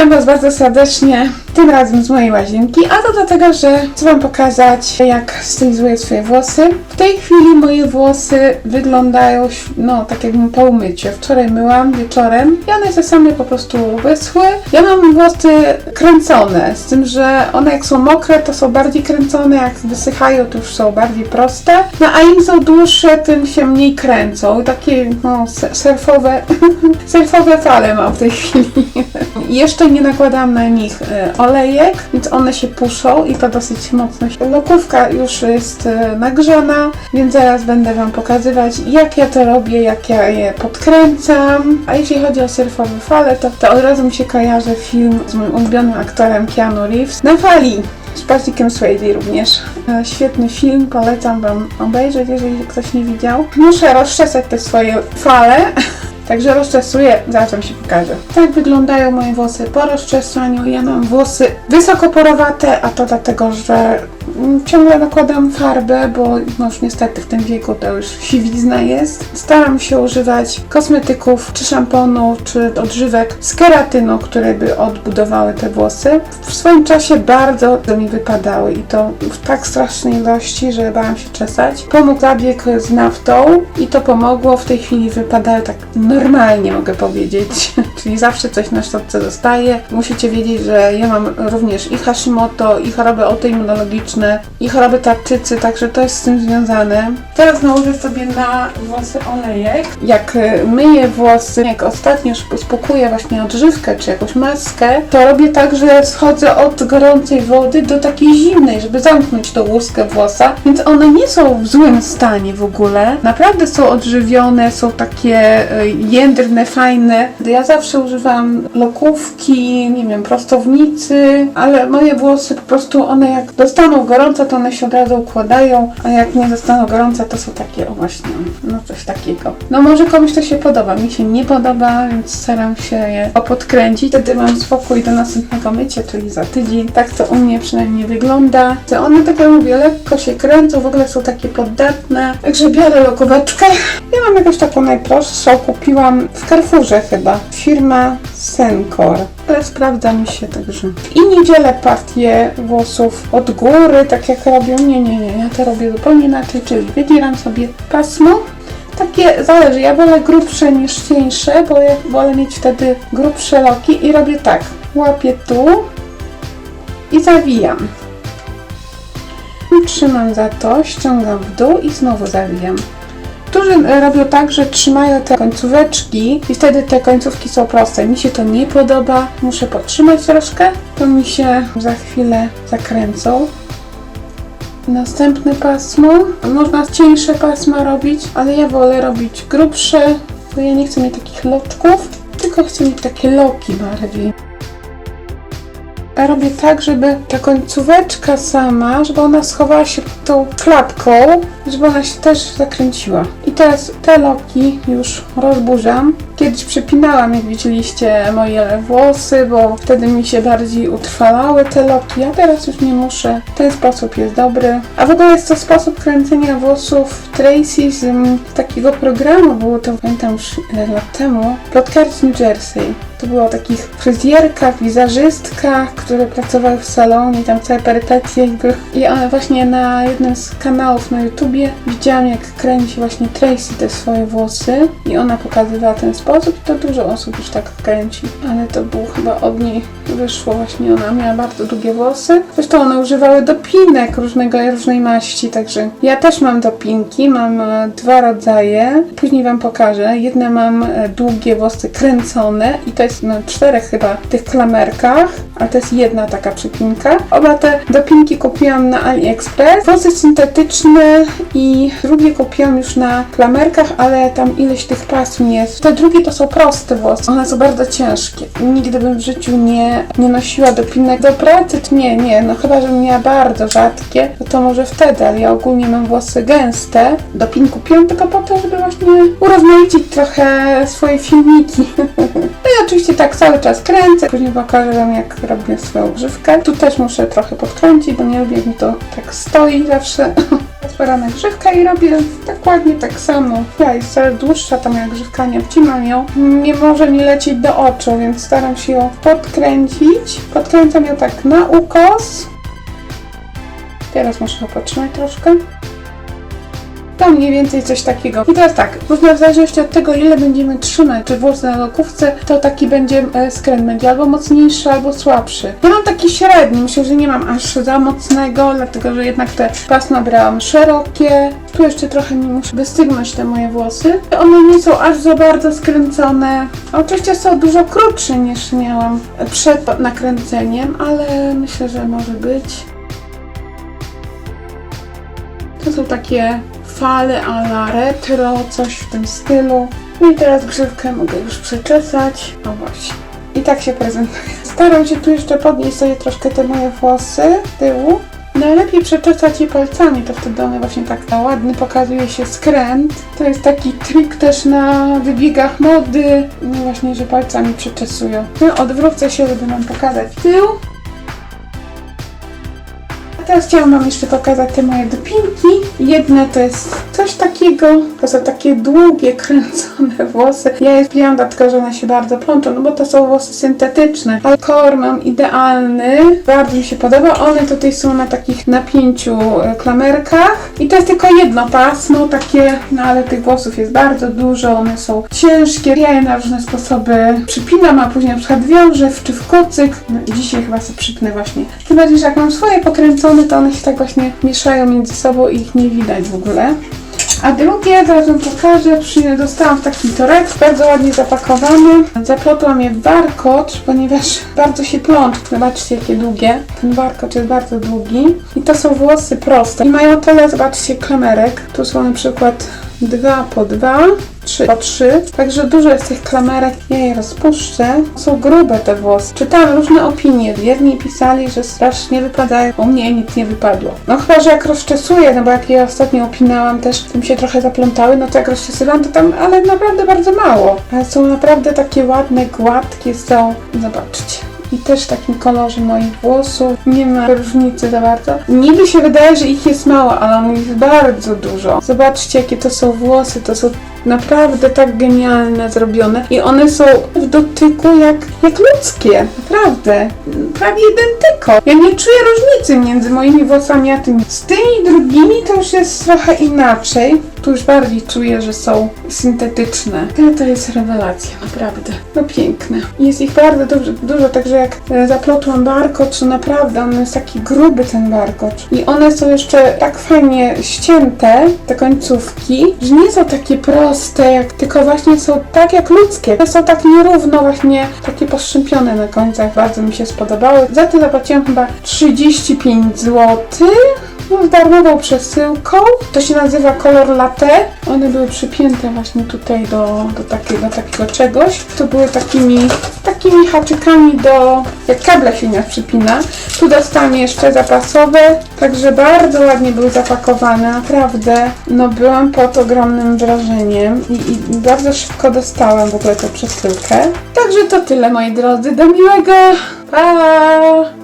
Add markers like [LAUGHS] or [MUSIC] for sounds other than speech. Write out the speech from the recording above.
Witam Was bardzo serdecznie, tym razem z mojej łazienki, a to dlatego, że chcę Wam pokazać, jak stylizuję swoje włosy. W tej chwili moje włosy wyglądają, no, tak jakbym po umyciu. Wczoraj myłam wieczorem i one się same po prostu wyschły. Ja mam włosy kręcone, z tym, że one jak są mokre, to są bardziej kręcone, jak wysychają, to już są bardziej proste. No a im są dłuższe, tym się mniej kręcą. Takie, no, surfowe, surfowe [LAUGHS] fale mam w tej chwili. [LAUGHS] Jeszcze nie nakładam na nich e, więc one się puszą i to dosyć mocno. Lokówka już jest e, nagrzana, więc zaraz będę Wam pokazywać, jak ja to robię, jak ja je podkręcam. A jeśli chodzi o surfowe fale, to, to od razu mi się kojarzy film z moim ulubionym aktorem Keanu Reeves na fali. Z Patrickiem Swayze również. E, Świetny film, polecam Wam obejrzeć, jeżeli ktoś nie widział. Muszę rozczesać te swoje fale, [LAUGHS] Także rozczesuję, zaraz wam się pokażę. Tak wyglądają moje włosy po rozczesaniu. Ja mam włosy wysokoporowate, a to dlatego, że ciągle nakładam farbę, bo no już niestety w tym wieku to już siwizna jest. Staram się używać kosmetyków, czy szamponu, czy odżywek z keratyną, które by odbudowały te włosy. W swoim czasie bardzo mi wypadały i to w tak strasznej ilości, że bałam się czesać. Pomógł zabieg z naftą i to pomogło. W tej chwili wypadają tak normalnie, mogę powiedzieć. [LAUGHS] Czyli zawsze coś na szczotce zostaje. Musicie wiedzieć, że ja mam również i Hashimoto, i choroby i choroby tarczycy, także to jest z tym związane. Teraz nałożę sobie na włosy olejek. Jak y, myję włosy, jak ostatnio uspokuję właśnie odżywkę czy jakąś maskę, to robię tak, że schodzę od gorącej wody do takiej zimnej, żeby zamknąć tą łuskę włosa, więc one nie są w złym stanie w ogóle. Naprawdę są odżywione, są takie y, jędrne, fajne. Ja zawsze używam lokówki, nie wiem, prostownicy, ale moje włosy po prostu one jak dostaną gorąco, to one się od razu układają, a jak nie dostaną gorąco, to są takie, o właśnie, no coś takiego. No może komuś to się podoba, mi się nie podoba, więc staram się je opodkręcić. Wtedy mam spokój do następnego mycia, czyli za tydzień. Tak to u mnie przynajmniej wygląda. To one, tak jak mówię, lekko się kręcą, w ogóle są takie poddatne. Także biorę lokóweczkę. Ja mam jakąś taką najprostszą, kupiłam w Carrefourze chyba. Firma Sencor. Ale sprawdza mi się także. I nie dzielę włosów od góry, tak jak robią. Nie, nie, nie. Ja to robię zupełnie inaczej, czyli wydzielam sobie pasmo. Takie zależy, ja wolę grubsze niż cieńsze, bo ja wolę mieć wtedy grubsze loki i robię tak. Łapię tu i zawijam. Trzymam za to, ściągam w dół i znowu zawijam. Którzy e, robią tak, że trzymają te końcóweczki i wtedy te końcówki są proste. Mi się to nie podoba, muszę podtrzymać troszkę, to mi się za chwilę zakręcą. Następne pasmo. Można cieńsze pasma robić, ale ja wolę robić grubsze, bo ja nie chcę mieć takich loczków, tylko chcę mieć takie loki bardziej. Ja robię tak, żeby ta końcóweczka sama, żeby ona schowała się tą klapką, żeby ona się też zakręciła. Teraz te loki już rozburzam. Kiedyś przypinałam, jak widzieliście, moje włosy, bo wtedy mi się bardziej utrwalały te loki, a teraz już nie muszę. Ten sposób jest dobry. A w ogóle jest to sposób kręcenia włosów Tracy z, z takiego programu, było to pamiętam już ile lat temu, Plotkarz New Jersey. To było o takich fryzjerkach, wizerzystkach, które pracowały w salonie, tam całe perypetie. I właśnie na jednym z kanałów na YouTubie widziałam jak kręci właśnie Tracy te swoje włosy i ona pokazywała ten sposób i to dużo osób już tak kręci. Ale to był chyba od niej wyszło właśnie, ona miała bardzo długie włosy. Zresztą one używały dopinek różnego, różnej maści, także ja też mam dopinki, mam e, dwa rodzaje. Później Wam pokażę. Jedne mam e, długie włosy kręcone i to jest na czterech chyba tych klamerkach, a to jest jedna taka przypinka. Oba te dopinki kupiłam na AliExpress. Włosy syntetyczne i drugie kupiłam już na klamerkach, ale tam ileś tych pasm jest. Te drugie to są proste włosy. One są bardzo ciężkie. Nigdy bym w życiu nie, nie nosiła dopinek do pracy. Nie, nie, no chyba, żebym miała bardzo rzadkie, no to może wtedy, ale ja ogólnie mam włosy gęste. Dopin kupiłam tylko po to, żeby właśnie urozmaicić trochę swoje filmiki. [LAUGHS] No i oczywiście tak cały czas kręcę. Później pokażę Wam, jak robię swoją grzywkę. Tu też muszę trochę podkręcić, bo nie lubię, jak mi to tak stoi zawsze. [LAUGHS] grzywka i robię dokładnie tak samo. Ja jest coraz dłuższa ta moja grzywka, nie obcinam ją. Nie może mi lecieć do oczu, więc staram się ją podkręcić. Podkręcam ją tak na ukos. Teraz muszę ją potrzymać troszkę. To mniej więcej coś takiego. I teraz tak, można w zależności od tego, ile będziemy trzymać, czy włos na lokówce, to taki będzie e, skręt, będzie albo mocniejszy, albo słabszy. Ja mam taki średni, myślę, że nie mam aż za mocnego, dlatego że jednak te pasma brałam szerokie. Tu jeszcze trochę mi muszę wystygnąć te moje włosy. One nie są aż za bardzo skręcone. Oczywiście są dużo krótsze niż miałam przed nakręceniem, ale myślę, że może być. To są takie fale a la retro, coś w tym stylu. No i teraz grzywkę mogę już przeczesać. O właśnie. I tak się prezentuje. Staram się tu jeszcze podnieść sobie troszkę te moje włosy z tyłu. Najlepiej przeczesać je palcami, to wtedy one właśnie tak ładny pokazuje się skręt. To jest taki trik też na wybiegach mody, no właśnie, że palcami przeczesują. No, odwrócę się, żeby Wam pokazać tył. Teraz chciałam Wam jeszcze pokazać te moje dopinki. Jedne to jest coś takiego, to są takie długie, kręcone [LAUGHS] włosy. Ja je wbijam dlatego, że one się bardzo plączą, no bo to są włosy syntetyczne. Ale kolor mam idealny, bardzo mi się podoba. One tutaj są na takich na pięciu e, klamerkach. I to jest tylko jedno pasmo, takie, no ale tych włosów jest bardzo dużo, one są ciężkie. Ja je na różne sposoby przypinam, a później na przykład wiążę w, czy w kocyk. No dzisiaj chyba sobie przypnę właśnie. Tym bardziej, że jak mam swoje pokręcone, to one się tak właśnie mieszają między sobą i ich nie widać w ogóle. A drugie, zaraz wam pokażę, dostałam taki torek, bardzo ładnie zapakowany. Zaplotłam je w warkocz, ponieważ [LAUGHS] bardzo się plącz. Zobaczcie, jakie długie. Ten warkocz jest bardzo długi. I to są włosy proste. I mają tyle, zobaczcie, klamerek. Tu są na przykład dwa po dwa, trzy po trzy. Także dużo jest tych klamerek. Ja je rozpuszczę. Są grube te włosy. Czytałam różne opinie. Jedni pisali, że strasznie wypadają. U mnie nic nie wypadło. No chyba, że jak rozczesuję, no bo jak je ostatnio opinałam też, to mi się trochę zaplątały, no to jak rozczesywałam, to tam, ale naprawdę bardzo mało. Ale są naprawdę takie ładne, gładkie są. Zobaczcie. I też w takim kolorze moich włosów. Nie ma różnicy za bardzo. Niby się wydaje, że ich jest mało, ale on jest bardzo dużo. Zobaczcie, jakie to są włosy. To są naprawdę tak genialne zrobione. I one są w dotyku jak, jak ludzkie. Naprawdę. Prawie identyko. Ja nie czuję różnicy między moimi włosami a tymi. Z tymi drugimi to już jest trochę inaczej. Tu już bardziej czuję, że są syntetyczne. Ale to jest rewelacja, naprawdę. No piękne. Jest ich bardzo dużo, dużo także jak e, zaplotłam warkocz, to naprawdę on jest taki gruby ten warkocz. I one są jeszcze tak fajnie ścięte, te końcówki, że nie są takie proste, jak, tylko właśnie są tak jak ludzkie. One są tak nierówno właśnie, takie poszczępione na końcach. Bardzo mi się spodobały. Za to zapłaciłam chyba 35 zł. Darmową przesyłką. To się nazywa kolor latte. One były przypięte właśnie tutaj do, do, takiego, takiego czegoś. To były takimi, takimi haczykami do... jak kable się nie przypina. Tu dostałam jeszcze zapasowe. Także bardzo ładnie były zapakowane. Naprawdę. No byłam pod ogromnym wrażeniem. I, i bardzo szybko dostałam w ogóle tę przesyłkę. Także to tyle moi drodzy. Do miłego. Pa!